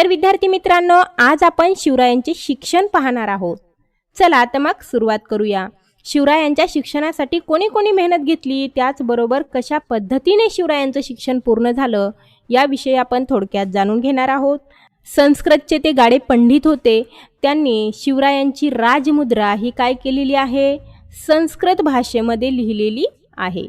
तर विद्यार्थी मित्रांनो आज आपण शिवरायांचे शिक्षण पाहणार आहोत. चला तर मग सुरुवात करूया. शिवरायांच्या शिक्षणासाठी कोणी कोणी मेहनत घेतली? त्याचबरोबर कशा पद्धतीने शिवरायांचं शिक्षण पूर्ण झालं? याविषयी आपण थोडक्यात जाणून घेणार आहोत. संस्कृतचे ते गाडे पंडित होते. त्यांनी शिवरायांची राजमुद्रा ही काय केलेली आहे? संस्कृत भाषेमध्ये लिहिलेली आहे.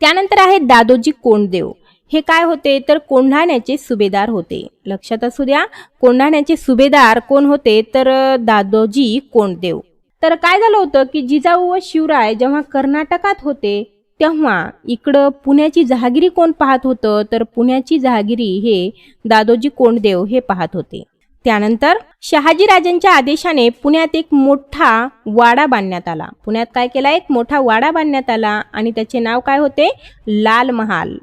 त्यानंतर आहे दादोजी कोंडदेव. हे काय होते? तर कोंढाण्याचे सुभेदार होते. लक्षात असू द्या कोंढाण्याचे सुभेदार कोण होते? तर दादोजी कोंडदेव. तर काय झालं होतं की जिजाऊ व शिवराय जेव्हा कर्नाटकात होते तेव्हा इकडं पुण्याची जहागिरी कोण पाहत होतं? तर पुण्याची जहागिरी हे दादोजी कोंडदेव हे पाहत होते. त्यानंतर शहाजीराजांच्या आदेशाने पुण्यात एक मोठा वाडा बांधण्यात आला. पुण्यात काय केला? एक मोठा वाडा बांधण्यात आला आणि त्याचे नाव काय होते? लाल महाल.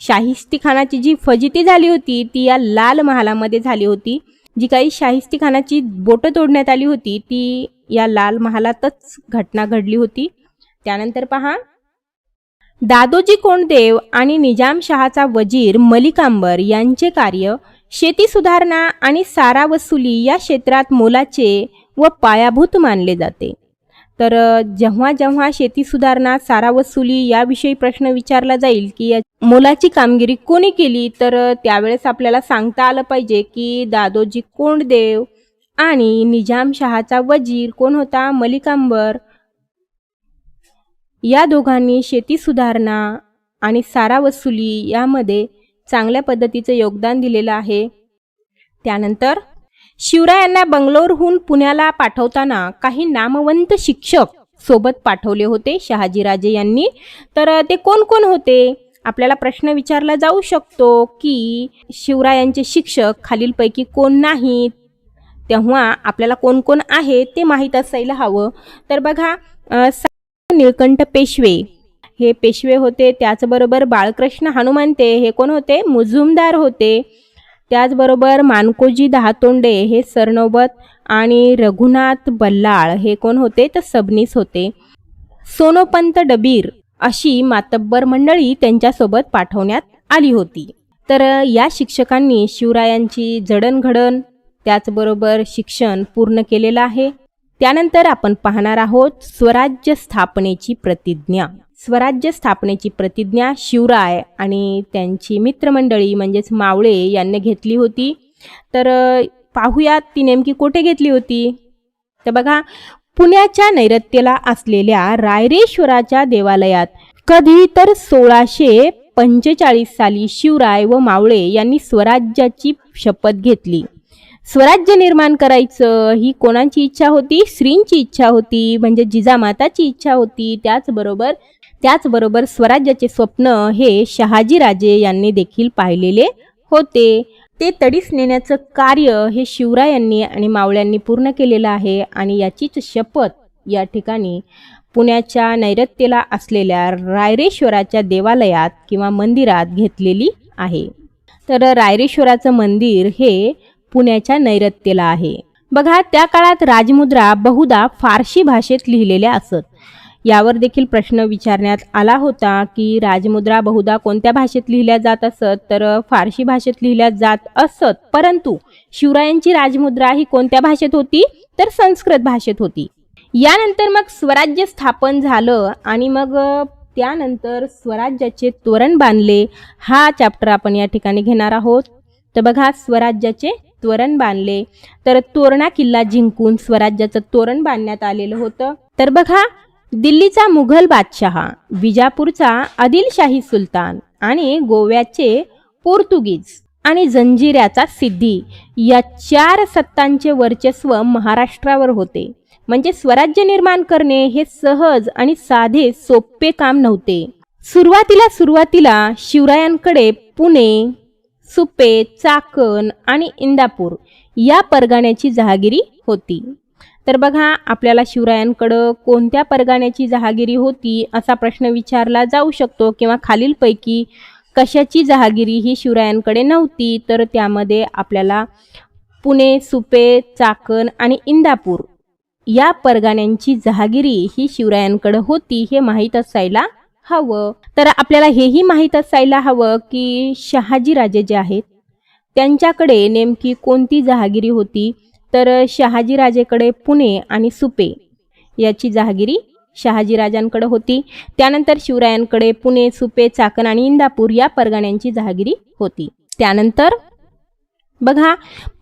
शाहिस्ती खानाची जी फजिती झाली होती ती या लाल महालामध्ये झाली होती. जी काही शाहिस्ती खानाची बोटं तोडण्यात आली होती ती या लाल महालातच घटना घडली होती. त्यानंतर पहा. दादोजी कोंडदेव आणि निजामशहाचा वजीर मलिकांबर यांचे कार्य शेती सुधारणा आणि सारा वसुली या क्षेत्रात मोलाचे व पायाभूत मानले जाते. तर जेव्हा जेव्हा शेती सुधारणा सारा वसुली याविषयी प्रश्न विचारला जाईल की या मोलाची कामगिरी कोणी केली तर त्यावेळेस आपल्याला सांगता आलं पाहिजे की दादोजी कोंडदेव आणि निजामशहाचा वजीर कोण होता? मलिकांबर. या दोघांनी शेती सुधारणा आणि सारा वसुली यामध्ये चांगल्या पद्धतीचं योगदान दिलेलं आहे. त्यानंतर शिवरायांना बंगलोरहून पुण्याला पाठवताना काही नामवंत शिक्षक सोबत पाठवले होते शहाजीराजे यांनी. तर ते कोण कोण होते? आपल्याला प्रश्न विचारला जाऊ शकतो की शिवरायांचे शिक्षक खालीलपैकी कोण नाहीत? तेव्हा आपल्याला कोण कोण आहे ते माहीत असायला हवं. तर बघा निळकंठ पेशवे. हे पेशवे होते त्याचबरोबर बाळकृष्ण हनुमंते. हे कोण होते? मुजुमदार होते. त्याचबरोबर मानकोजी दहातोंडे हे सरनोबत आणि रघुनाथ बल्लाळ हे कोण होते? तर सबनीस होते. सोनोपंत डबीर अशी मातब्बर मंडळी त्यांच्यासोबत पाठवण्यात आली होती. तर या शिक्षकांनी शिवरायांची जडणघडण त्याचबरोबर शिक्षण पूर्ण केलेलं आहे. त्यानंतर आपण पाहणार आहोत स्वराज्य स्थापनेची प्रतिज्ञा. स्वराज्य स्थापनेची प्रतिज्ञा शिवराय आणि त्यांची मित्रमंडळी म्हणजेच मावळे यांनी घेतली होती. तर पाहूयात ती नेमकी कुठे घेतली होती? तर बघा पुण्याच्या नैऋत्येला असलेल्या रायरेश्वराच्या देवालयात कधी तर सोळाशे पंचेचाळीस साली शिवराय व मावळे यांनी स्वराज्याची शपथ घेतली. स्वराज्य निर्माण करायचं ही कोणाची इच्छा होती? श्रींची इच्छा होती म्हणजे जिजामाताची इच्छा होती. त्याचबरोबर त्याचबरोबर स्वराज्याचे स्वप्न हे शहाजीराजे यांनी देखील पाहिलेले होते. ते तडीस नेण्याचं कार्य हे शिवरायांनी आणि मावळ्यांनी पूर्ण केलेलं आहे आणि याचीच शपथ या ठिकाणी पुण्याच्या नैऋत्येला असलेल्या रायरेश्वराच्या देवालयात किंवा मंदिरात घेतलेली आहे. तर रायरेश्वराचं मंदिर हे पुण्याच्या नैऋत्येला आहे. बघा त्या काळात राजमुद्रा बहुधा फारशी भाषेत लिहिलेल्या असत. यावर देखील प्रश्न विचारण्यात आला होता की राजमुद्रा बहुधा कोणत्या भाषेत लिहिल्या जात असत? तर फारशी भाषेत लिहिल्या जात असत. परंतु शिवरायांची राजमुद्रा ही कोणत्या भाषेत होती? तर संस्कृत भाषेत होती. यानंतर मग स्वराज्य स्थापन झालं आणि मग त्यानंतर स्वराज्याचे तोरण बांधले. हा चॅप्टर आपण या ठिकाणी घेणार आहोत. तर बघा स्वराज्याचे तोरण बांधले. तर तोरणा किल्ला जिंकून स्वराज्याचं तोरण बांधण्यात आलेलं होतं. तर बघा दिल्लीचा मुघल बादशहा विजापूरचा आदिलशाही सुलतान आणि गोव्याचे पोर्तुगीज आणि जंजिऱ्याचा सिद्धी या चार सत्तांचे वर्चस्व महाराष्ट्रावर होते. म्हणजे स्वराज्य निर्माण करणे हे सहज आणि साधे सोपे काम नव्हते. सुरुवातीला सुरुवातीला शिवरायांकडे पुणे सुपे चाकण आणि इंदापूर या परगाण्याची जहागिरी होती. तर बघा आपल्याला शिवरायांकडं कोणत्या परगाण्याची जहागिरी होती असा प्रश्न विचारला जाऊ शकतो किंवा खालीलपैकी कशाची जहागिरी ही शिवरायांकडे नव्हती तर त्यामध्ये आपल्याला पुणे सुपे चाकण आणि इंदापूर या परगाण्यांची जहागिरी ही शिवरायांकडे होती हे माहीत असायला हवं. तर आपल्याला हेही माहीत असायला हवं की शहाजीराजे जे आहेत त्यांच्याकडे नेमकी कोणती जहागिरी होती? तर शहाजीराजेकडे पुणे आणि सुपे याची जहागिरी शहाजीराजांकडे होती. त्यानंतर शिवरायांकडे पुणे सुपे चाकण आणि इंदापूर या परगण्यांची जहागिरी होती. त्यानंतर बघा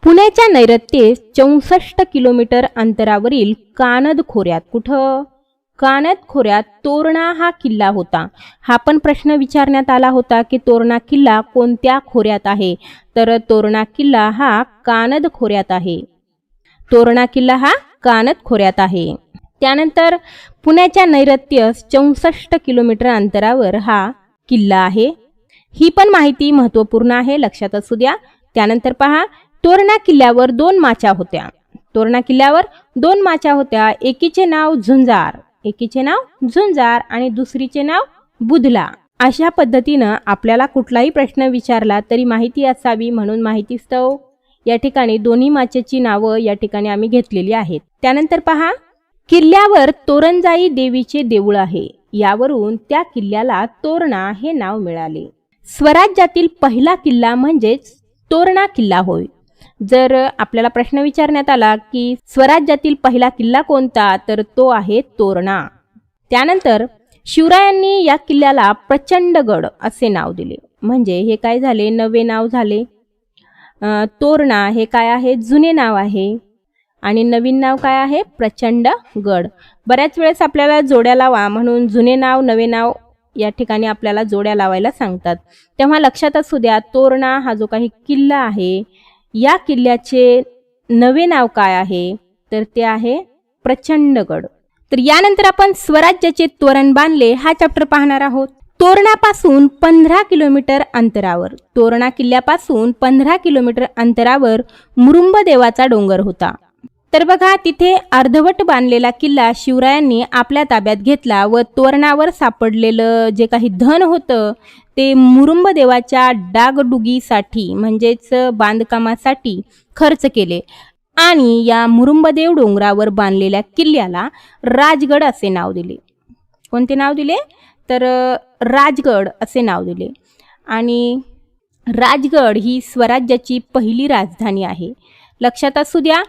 पुण्याच्या नैऋत्येस चौसष्ट किलोमीटर अंतरावरील कानद खोऱ्यात. कुठं? कानद खोऱ्यात तोरणा हा किल्ला होता. हा पण प्रश्न विचारण्यात आला होता की तोरणा किल्ला कोणत्या खोऱ्यात आहे? तर तोरणा किल्ला हा कानद खोऱ्यात आहे. तोरणा किल्ला हा कानत खोऱ्यात आहे. त्यानंतर पुण्याच्या नैऋत्यस चौसष्ट किलोमीटर अंतरावर हा किल्ला आहे. ही पण माहिती महत्त्वपूर्ण आहे लक्षात असू द्या. त्यानंतर पहा तोरणा किल्ल्यावर दोन माचा होत्या. तोरणा किल्ल्यावर दोन माचा होत्या एकीचे नाव झुंजार एकीचे नाव झुंजार आणि दुसरीचे नाव बुधला अशा पद्धतीनं आपल्याला कुठलाही प्रश्न विचारला तरी माहिती असावी म्हणून माहिती स्तव या ठिकाणी दोन्ही माचेची नावं या ठिकाणी आम्ही घेतलेली आहेत. त्यानंतर पहा किल्ल्यावर तोरणजाई देवीचे देऊळ आहे. यावरून त्या किल्ल्याला तोरणा हे नाव मिळाले. स्वराज्यातील पहिला किल्ला म्हणजेच तोरणा किल्ला होय. जर आपल्याला प्रश्न विचारण्यात आला की स्वराज्यातील पहिला किल्ला कोणता तर तो आहे तोरणा. त्यानंतर शिवरायांनी या किल्ल्याला प्रचंडगड असे नाव दिले. म्हणजे हे काय झाले? नवे नाव झाले. तोरणा हे काय आहे? जुने नाव आहे. आणि नवीन नाव काय आहे? प्रचंड गड. बऱ्याच वेळेस आपल्याला जोड्या लावा म्हणून जुने नाव नवे नाव या ठिकाणी आपल्याला जोड्या लावायला सांगतात. तेव्हा लक्षात असू द्या तोरणा हा जो काही किल्ला आहे या किल्ल्याचे नवे नाव काय आहे? तर ते आहे प्रचंडगड तर यानंतर आपण स्वराज्याचे तोरण बांधले हा चॅप्टर पाहणार आहोत. तोरणापासून पंधरा किलोमीटर अंतरावर. तोरणा किल्ल्यापासून पंधरा किलोमीटर अंतरावर मुरुंब देवाचा डोंगर होता. तर बघा तिथे अर्धवट बांधलेला किल्ला शिवरायांनी आपल्या ताब्यात घेतला व तोरणावर सापडलेलं जे काही धन होतं ते मुरुंब देवाच्या डागडुगीसाठी म्हणजेच बांधकामासाठी खर्च केले. आणि या मुरुंबदेव डोंगरावर बांधलेल्या किल्ल्याला राजगड असे नाव दिले. कोणते नाव दिले? तर राजगड असे नाव दिले. आणि राजगड ही स्वराज्याची पहिली राजधानी आहे. लक्षात असू द्या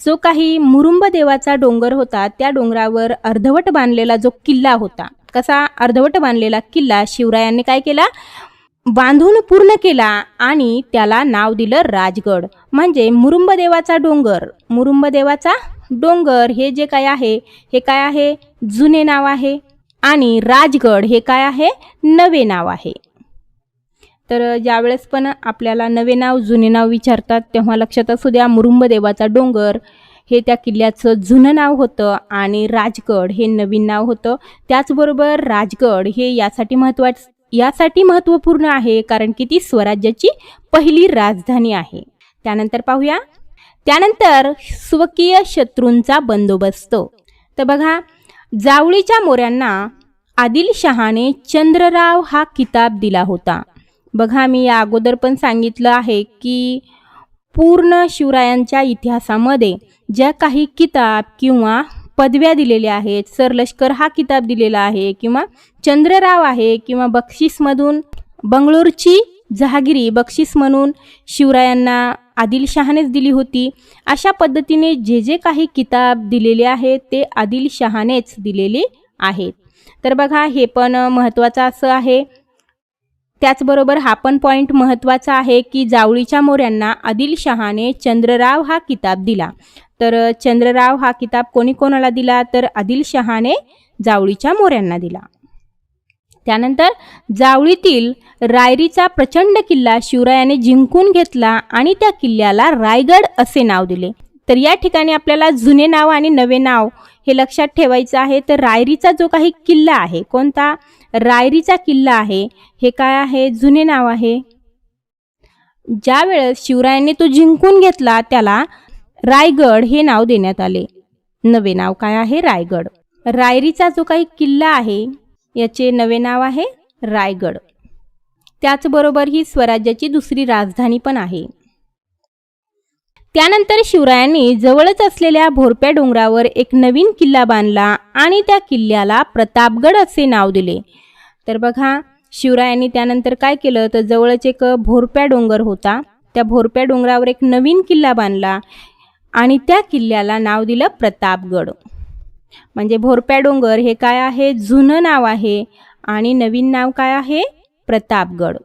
जो काही मुरुंब देवाचा डोंगर होता त्या डोंगरावर अर्धवट बांधलेला जो किल्ला होता. कसा अर्धवट बांधलेला किल्ला शिवरायांनी काय केला? बांधून पूर्ण केला आणि त्याला नाव दिलं राजगड. म्हणजे मुरुंबदेवाचा डोंगर. मुरुंबदेवाचा डोंगर हे जे काय आहे हे काय आहे? जुने नाव आहे. आणि राजगड हे काय आहे? नवे नाव आहे. तर ज्यावेळेस पण आपल्याला नवे नाव जुने नाव विचारतात तेव्हा लक्षात असू द्या मुरुंबदेवाचा डोंगर हे त्या किल्ल्याचं जुनं नाव होतं आणि राजगड हे नवीन नाव होतं. त्याचबरोबर राजगड हे यासाठी महत्त्वाचं यासाठी महत्त्वपूर्ण आहे कारण की ती स्वराज्याची पहिली राजधानी आहे. त्यानंतर पाहूया. त्यानंतर स्वकीय शत्रूंचा बंदोबस्त. तर बघा जावळीच्या मोऱ्यांना आदिलशहाने चंद्रराव हा किताब दिला होता. बघा मी या अगोदर पण सांगितलं आहे की पूर्ण शिवरायांच्या इतिहासामध्ये ज्या काही किताब किंवा पदव्या दिलेल्या आहेत सरलष्कर हा किताब दिलेला आहे किंवा चंद्रराव आहे किंवा बक्षीसमधून बंगळूरची जहागिरी बक्षीस म्हणून शिवरायांना आदिलशहानेच दिली होती. अशा पद्धतीने जे जे काही किताब दिलेले आहेत ते आदिलशहानेच दिलेले आहेत. तर बघा हे पण महत्त्वाचं असं आहे. त्याचबरोबर हा पण पॉईंट महत्त्वाचा आहे की जावळीच्या मोऱ्यांना आदिलशहाने चंद्रराव हा किताब दिला. तर चंद्रराव हा किताब कोणी कोणाला दिला? तर आदिलशहाने जावळीच्या मोऱ्यांना दिला. त्यानंतर जावळीतील रायरीचा प्रचंड किल्ला शिवरायाने जिंकून घेतला आणि त्या किल्ल्याला रायगड असे नाव दिले. तर या ठिकाणी आपल्याला जुने नाव आणि नवे नाव हे लक्षात ठेवायचं आहे. तर रायरीचा जो काही किल्ला आहे कोणता? रायरीचा किल्ला आहे. हे काय आहे? जुने नाव आहे. ज्या वेळेस शिवरायांनी तो जिंकून घेतला त्याला रायगड हे नाव देण्यात आले. नवे नाव काय आहे? रायगड. रायरीचा जो काही किल्ला आहे याचे नवे नाव आहे रायगड. त्याचबरोबर ही स्वराज्याची दुसरी राजधानी पण आहे. त्यानंतर शिवरायांनी जवळच असलेल्या भोरप्या डोंगरावर एक नवीन किल्ला बांधला आणि त्या किल्ल्याला प्रतापगड असे नाव दिले. तर बघा शिवरायांनी त्यानंतर काय केलं? तर जवळच एक भोरप्या डोंगर होता. त्या भोरप्या डोंगरावर एक नवीन किल्ला बांधला आणि त्या किल्ल्याला नाव दिलं प्रतापगड. म्हणजे भोरप्या डोंगर हे काय आहे? जुनं नाव आहे. आणि नवीन नाव काय आहे? प्रतापगड.